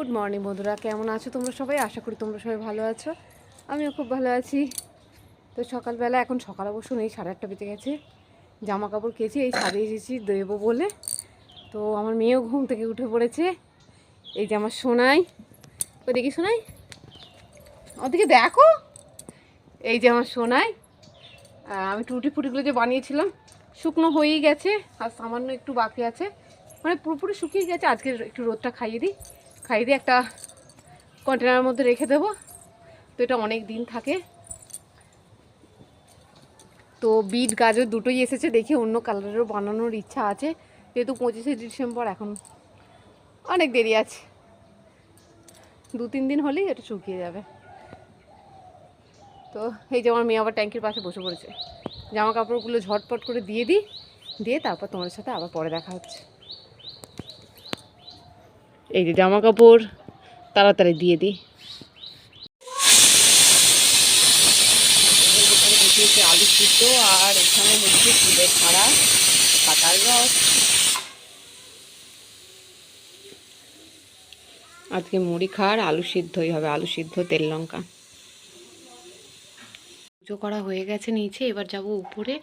Good morning বন্ধুরা। কেমন আছো তোমরা সবাই? আশা করি তোমরা সবাই ভালো আছো। আমিও খুব ভালো আছি। তো সকালবেলা, এখন সকাল অবশ্য নেই, সাড়ে আটটা বেজে গেছে। জামা কাপড় কেছি এই ছাদে এসেছি দেবো বলে। তো আমার মেয়েও ঘুম থেকে উঠে পড়েছে। এই যে আমার সোনাই। ওই দেখি সোনাই। ওদিকে দেখো। এই যে আমার সোনাই। আমি টুটি ফুটিগুলো যে বানিয়েছিলাম, শুকনো হয়েই গেছে। আর সামান্য একটু বাকি আছে। মানে পুরোপুরি শুকিয়ে গেছে। আজকে একটু রোদটা খাইয়ে দিই। দিয়ে একটা কন্টেনারের মধ্যে রেখে দেবো। তো এটা অনেক দিন থাকে। তো বিট, গাজর দুটোই এসেছে, দেখি অন্য কালারেরও বানানোর ইচ্ছা আছে। যেহেতু পঁচিশে ডিসেম্বর, এখন অনেক দেরি আছে। দু তিন দিন হলেই এটা শুকিয়ে যাবে। তো এই যে আমার মেয়ে আবার ট্যাঙ্কির পাশে বসে পড়েছে। জামা কাপড়গুলো ঝটপট করে দিয়ে দিই, দিয়ে তারপর তোমার সাথে আবার পরে দেখা হচ্ছে। এই যে জামা কাপড়, তাড়াতাড়ি দিয়ে দিই। আলু সিদ্ধ আর এখানে হচ্ছে ফুলের ছাড়া কাঁটার রস আজকে মুড়ি খাওয়ার আলু সিদ্ধই হবে, আলু সিদ্ধ, তেল, লঙ্কা। পুজো করা হয়ে গেছে নিচে, এবার যাব উপরে।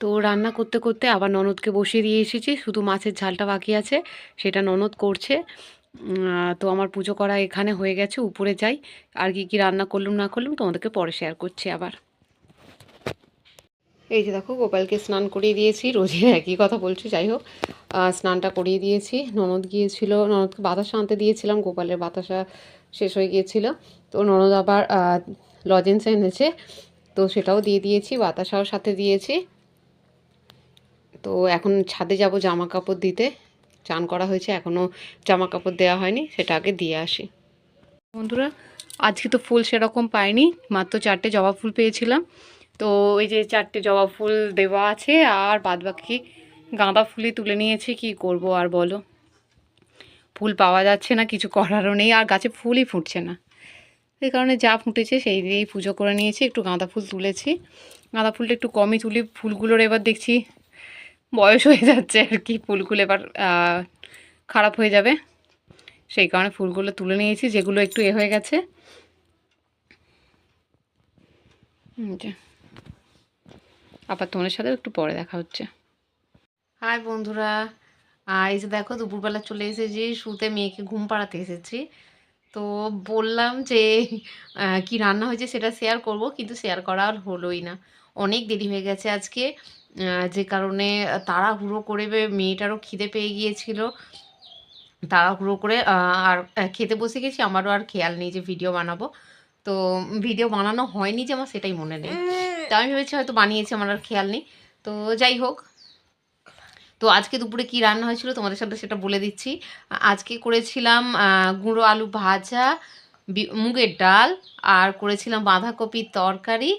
তো রান্না করতে করতে আবার ননদকে বসিয়ে দিয়ে এসেছি, শুধু মাছের ঝালটা বাকি আছে, সেটা ননদ করছে। তো আমার পুজো করা এখানে হয়ে গেছে, উপরে যাই। আর কি কি রান্না করলুম, না করলুম, তোমাদেরকে পরে শেয়ার করছি আবার। এই যে দেখো, গোপালকে স্নান করিয়ে দিয়েছি, রোজই একই কথা বলছি, যাই হোক। স্নানটা করিয়ে দিয়েছি, ননদ গিয়েছিল, ননদকে বাতাসা আনতে দিয়েছিলাম, গোপালের বাতাসা শেষ হয়ে গিয়েছিল। তো ননদ আবার লজেন্স এনেছে, তো সেটাও দিয়ে দিয়েছি, বাতাসাও সাথে দিয়েছি। তো এখন ছাদে যাব জামা কাপড় দিতে। চান করা হয়েছে এখনও জামা কাপড় দেওয়া হয়নি, সেটা আগে দিয়ে আসি। বন্ধুরা, আজকে তো ফুল সেরকম পাইনি, মাত্র চারটে জবা ফুল পেয়েছিলাম। তো এই যে চারটে জবা ফুল দেওয়া আছে, আর বাদবাকি গাঁদা ফুলই তুলে নিয়েছি, কি করব আর বলো? ফুল পাওয়া যাচ্ছে না, কিছু করারও নেই, আর গাছে ফুলই ফুটছে না। এই কারণে যা ফুটেছে, সেই দিয়েই পুজো করে নিয়েছি, একটু গাঁদা ফুল তুলেছি। গাঁদা ফুলটা একটু কমই তুলি, ফুলগুলোর এবার দেখছি বয়স হয়ে যাচ্ছে আর কি, ফুলগুলো এবার খারাপ হয়ে যাবে। সেই কারণে ফুলগুলো তুলে নিয়েছি, যেগুলো একটু এ হয়ে গেছে। আবার তোমাদের সাথে একটু পরে দেখা হচ্ছে। হাই বন্ধুরা এই যে দেখো, দুপুরবেলা চলে এসেছি, শুতে মেয়েকে ঘুম পাড়াতে এসেছি। তো বললাম যে কি রান্না হয়েছে সেটা শেয়ার করব, কিন্তু শেয়ার করা আর হলোই না। অনেক দেরি হয়ে গেছে আজকে। যে কারণে তাড়াহুড়ো করে মেয়েটারও খিদে পেয়ে গিয়েছিল। তাড়াহুড়ো করে আর খেতে বসে গেছি, আমারও আর খেয়াল নেই যে ভিডিও বানাবো। তো ভিডিও বানানো হয়নি যে আমার, সেটাই মনে নেই। তো আমি ভেবেছি হয়তো বানিয়েছি, আমার আর খেয়াল নেই। তো যাই হোক, তো আজকে দুপুরে কি রান্না হয়েছিল তোমাদের সাথে সেটা বলে দিচ্ছি। আজকে করেছিলাম গুঁড়ো আলু ভাজা মুগের ডাল, আর করেছিলাম বাঁধাকপির তরকারি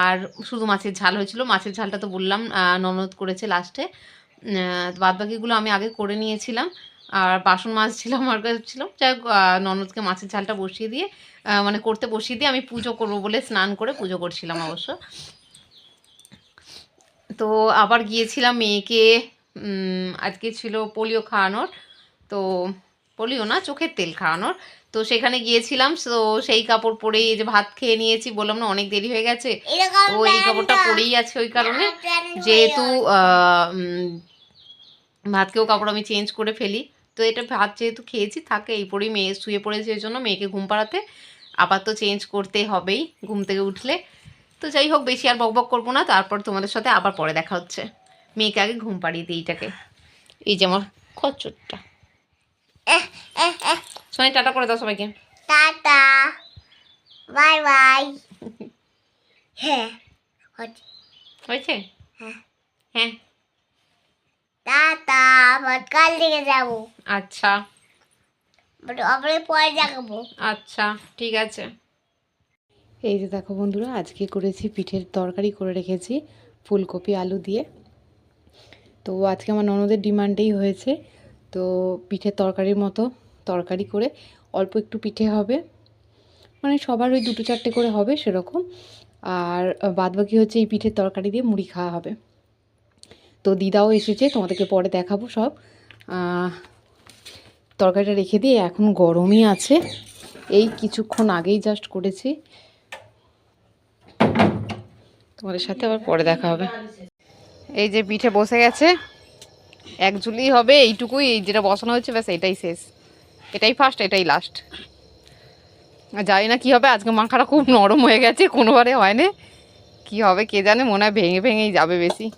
আর শুধু মাছের ঝাল হয়েছিল। মাছের ঝালটা তো বললাম ননদ করেছে লাস্টে বাদ বাকিগুলো আমি আগে করে নিয়েছিলাম। আর বাসন মাছ ছিল আমার কাছে ছিল। যাই ননদকে মাছের ঝালটা বসিয়ে দিয়ে মানে করতে বসিয়ে দিয়ে আমি পুজো করব বলে স্নান করে পুজো করছিলাম অবশ্য। তো আবার গিয়েছিলাম মেয়েকে আজকে ছিল পোলিও খাওয়ানোর। তো পোলিও না চোখের তেল খাওয়ানোর। তো সেখানে গিয়েছিলাম তো সেই কাপড় পরেই এই যে ভাত খেয়ে নিয়েছি বললাম না অনেক দেরি হয়ে গেছে। তো এই কাপড়টা পরেই আছে ওই কারণে। যেহেতু ভাতকেও কাপড় আমি চেঞ্জ করে ফেলি। তো এটা ভাত যেহেতু খেয়েছি থাকে এই পরেই মেয়ে শুয়ে পড়েছে এই জন্য মেয়েকে ঘুম পাড়াতে। আবার তো চেঞ্জ করতে হবেই ঘুম থেকে উঠলে। তো যাই হোক বেশি আর বকবক করব না তারপর তোমাদের সাথে আবার পরে দেখা হচ্ছে। মেয়েকে আগে ঘুম পাড়িয়ে দিই এটাকে। এই যে আমার খচ্চরটা। সোনাই টাটা করে দাও সবাইকে। টাটা। Bye bye. হ্যাঁ। হয়েছে? হ্যাঁ। হ্যাঁ। টাটা কাল দিকে যাব। আচ্ছা। বাট আবার পরে দেখাবো। আচ্ছা ঠিক আছে। এই যে দেখো বন্ধুরা আজকে করেছি পিঠের তরকারি করে রেখেছি ফুলকপি আলু দিয়ে। তো আজকে আমার ননদের ডিমান্ডেই হয়েছে তো পিঠের তরকারির মতো তরকারি করে অল্প একটু পিঠে হবে। মানে সবার ওই দুটো চারটে করে হবে সেরকম। আর বাদবাকি হচ্ছে এই পিঠের তরকারি দিয়ে মুড়ি খাওয়া হবে। তো দিদাও এসেছে, তোমাদেরকে পরে দেখাবো সব। তরকারিটা রেখে দিয়ে এখন গরমই আছে। এই কিছুক্ষণ আগেই জাস্ট করেছি। তোমাদের সাথে আবার পরে দেখা হবে। এই যে পিঠে বসে গেছে। এক ঝুলি হবে, এইটুকুই যেটা বসানো হচ্ছে ব্যাস, এটাই শেষ। এটাই ফার্স্ট এটাই লাস্ট জানি না কি হবে, আজকে মাখাটা খুব নরম হয়ে গেছে, কোনোবারে হয় না। কি হবে, কে জানে, মনে হয় ভেঙে ভেঙেই যাবে বেশি।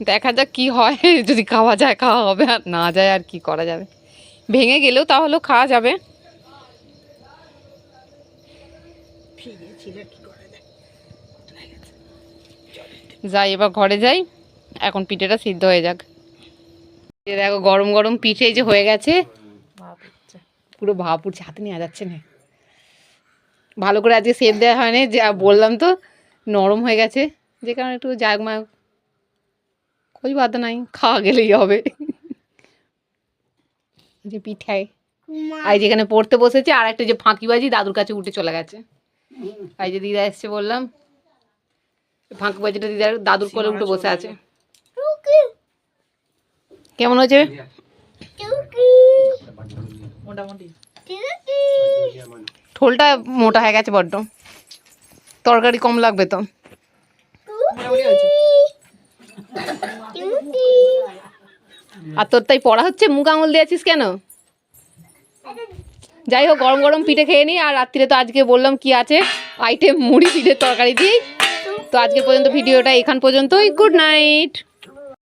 দেখা যাক কি হয়, যদি খাওয়া যায়, খাওয়া হবে, আর না যায়, আর কি করা যাবে। ভেঙে গেলেও তাহলেও খাওয়া যাবে। যাই, এবার ঘরে যাই। এখন পিঠেটা সিদ্ধ হয়ে যাক। দেখো, গরম গরম পিঠে যে হয়ে গেছে। পুরো ভাপ উঠছে, হাতে নেওয়া যাচ্ছে না। ভালো করে আজকে সেদ্ধ দেওয়া হয়নি, যা বললাম তো, নরম হয়ে গেছে। যে কারণে একটু জাগ মাগ কই বাদ নাই, খাওয়া গেলেই হবে। যে পিঠাই আর যেখানে পড়তে বসেছে, আর একটা যে ফাঁকিবাজি দাদুর কাছে উঠে চলে গেছে। আর যে দিদা এসছে বললাম ফাঁকিবাজিটা দিদার দাদুর কোলে উঠে বসে আছে। কেমন হয়েছে? ঠোলটা মোটা হয়ে গেছে বড্ড। তরকারি কম লাগবে তো। আর তোর তাই পড়া হচ্ছে? মুখ আঙুল দিয়েছিস কেন? যাই হোক গরম গরম পিঠে খেয়ে নিই আর রাত্রিরে তো আজকে বললাম কি আছে? আইটেম মুড়ি পিঠের তরকারি দিই। তো আজকে পর্যন্ত ভিডিওটা এখান পর্যন্তই। Good night